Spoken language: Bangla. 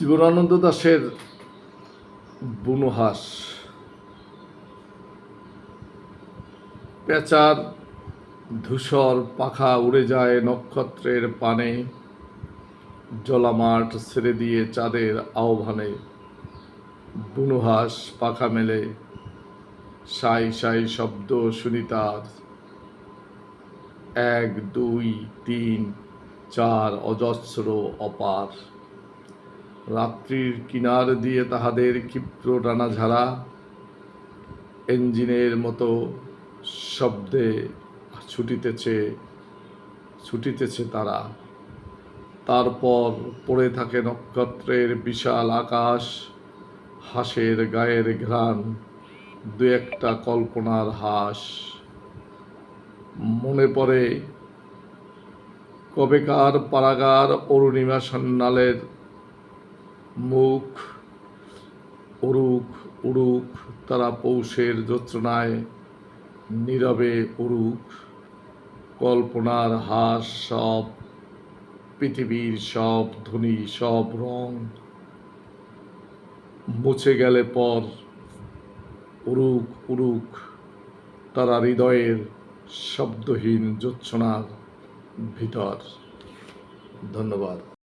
জীবনানন্দ দাশের বুনোহাস পেঁচার ধূসর পাখা উড়ে যায় নক্ষত্রের পানে। জলামাঠ ছেড়ে দিয়ে চাঁদের আহ্বানে বুনোহাস পাখা মেলে। সাই সাই শব্দ শুনি তার। এক, দুই, তিন, চার অজস্র অপার। রাত্রির কিনার দিয়ে তাহাদের ক্ষিপ্র ডানা ঝাড়া ইঞ্জিনের মতো শব্দে ছুটিতেছে ছুটিতেছে তারা। তারপর পড়ে থাকে নক্ষত্রের বিশাল আকাশ, হাঁসের গায়ের ঘ্রাণ, দু একটা কল্পনার হাঁস। মনে পড়ে কবেকার পারাগার অরুণিমা সন্ন্যালের মুখ উড়ুক উড়ুক তারা পৌষের যোত্রনায় নীরবে উড়ুক কল্পনার হাস সব, পৃথিবীর সব ধ্বনি, সব রং। মুছে গেলে পর উড়ুক উড়ুক তারা হৃদয়ের শব্দহীন জোৎসনার ভিতর। ধন্যবাদ।